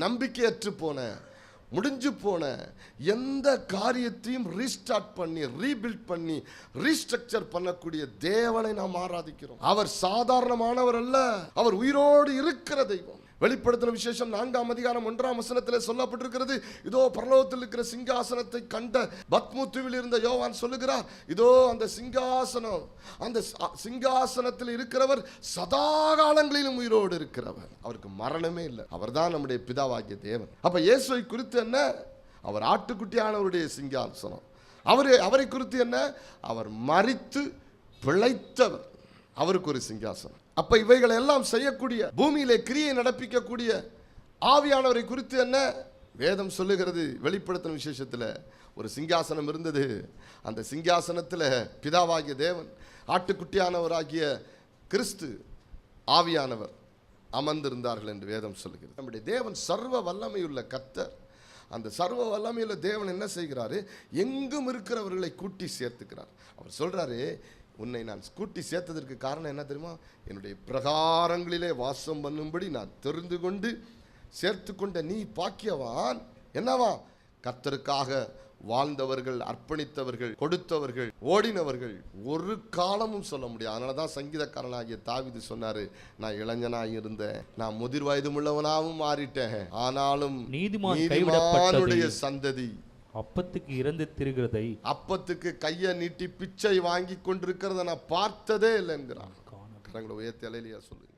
நம்பிக்கையற்று போன முடிஞ்சு போன எந்த காரியத்தையும் ரீஸ்டார்ட் பண்ணி ரீபில்ட் பண்ணி ரீஸ்ட்ரக்சர் பண்ணக்கூடிய தேவனை நாம் ஆராதிக்கிறோம். அவர் சாதாரணமானவர் அல்ல. அவர் உயிரோடு இருக்கிற தெய்வம். வெளிப்படுத்தின விசேஷம் நான்காம் அதிகாரம் ஒன்றாம் வசனத்தில் சொல்லப்பட்டிருக்கிறது. இதோ பரலோகத்தில் இருக்கிற சிங்காசனத்தை கண்ட பத்முத்துவில் இருந்த யோவான் சொல்லுகிறார் இதோ அந்த சிங்காசனம் அந்த சிங்காசனத்தில் இருக்கிறவர் சதா காலங்களிலும் உயிரோடு இருக்கிறவர். அவருக்கு மரணமே இல்லை. அவர்தான் நம்முடைய பிதாவாகிய தேவன். அப்போ இயேசுவை குறித்து என்ன? அவர் ஆட்டுக்குட்டியானவருடைய சிங்காசனம். அவர் அவரை குறித்து என்ன? அவர் மறித்து பிழைத்தவர். அவருக்கு ஒரு சிங்காசனம். அப்ப இவைகளை எல்லாம் செய்யக்கூடிய பூமியிலே கிரியை நடப்பிக்கக்கூடிய ஆவியானவரை குறித்து என்ன வேதம் சொல்லுகிறது? வெளிப்படுத்தின விசேஷத்தில் ஒரு சிங்காசனம் இருந்தது. அந்த சிங்காசனத்தில் பிதாவாகிய தேவன் ஆட்டுக்குட்டியானவராகிய கிறிஸ்து ஆவியானவர் அமர்ந்திருந்தார்கள் என்று வேதம் சொல்லுகிறது. நம்முடைய தேவன் சர்வ வல்லமையுள்ள கத்தர் அந்த சர்வ வல்லமையுள்ள தேவன் என்ன செய்கிறாரு? எங்கும் இருக்கிறவர்களை கூட்டி சேர்த்துக்கிறார். அவர் சொல்கிறாரு உன்னை நான் கூட்டி சேர்த்ததற்கு காரணம் என்ன தெரியுமா? என்னுடைய பிரகாரங்களிலே வாசம் பண்ணும்படி நான் தெரிந்து கொண்டு சேர்த்து கொண்ட நீ பாக்கியவான். என்னவா? கர்த்தருக்காக வாழ்ந்தவர்கள் அர்ப்பணித்தவர்கள் கொடுத்தவர்கள் ஓடினவர்கள் ஒரு காலமும் சொல்ல முடியாது. அதனால தான் சங்கீதக்காரனாகிய தாவிது சொன்னாரு நான் இளைஞனாய் இருந்தேன். நான் முதிர் வயதுமுள்ளவனாகவும் மாறிட்டேன். ஆனாலும் நீதிமானுடைய. சந்ததி அப்பத்துக்கு இறந்து திருகிறதை அப்பத்துக்கு கையை நீட்டி பிச்சை வாங்கி கொண்டிருக்கிறத நான் பார்த்ததே இல்லை என்கிறான் கரங்களை உயர்த்தி அலையிலியா சொல்லுங்க.